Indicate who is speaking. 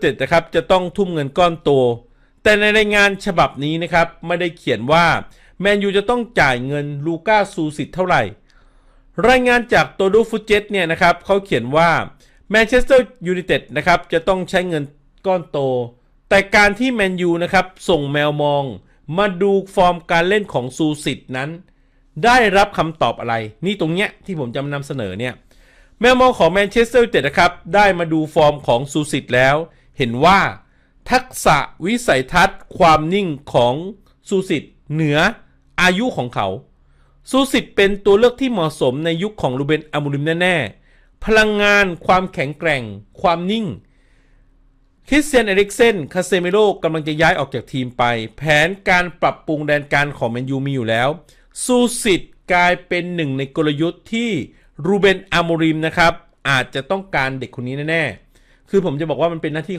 Speaker 1: เต็ดนะครับจะต้องทุ่มเงินก้อนโต แต่ในรายงานฉบับนี้นะครับไม่ได้เขียนว่าแมนยูจะต้องจ่ายเงินลูก้าซูซิตเท่าไหร่ รายงานจากโตโดฟุเจตเนี่ยนะครับเขาเขียนว่าแมนเชสเตอร์ยูไนเต็ดนะครับจะต้องใช้เงินก้อนโต แต่การที่แมนยูนะครับส่งแมวมอง มาดูฟอร์มการเล่นของซูซิตนั้น ได้รับคำตอบอะไร นี่ตรงเนี้ยที่ผมจะนำเสนอเนี่ยแมวมองของแมนเชสเตอร์ยูไนเต็ดนะครับได้มาดูฟอร์มของซูซิตแล้ว เห็นว่า ทักษะวิสัยทัศน์ความนิ่งของซูซิตเหนืออายุของเขา ซูซิตเป็นตัวเลือกที่เหมาะสมในยุคของรูเบนอามูริมแน่ๆ พลังงานความแข็งแกร่ง ความนิ่งคริสเตียนเอริกเซนคาเซเมโรกำลังจะย้ายออกจากทีมไป แผนการปรับปรุงแดนการของแมนยูมีอยู่แล้ว ซูซิตกลายเป็นหนึ่งในกลยุทธ์ที่รูเบนอามูริมนะครับ อาจจะต้องการเด็กคนนี้แน่ ๆ คือผมจะบอกว่ามันเป็นหน้าที่ของ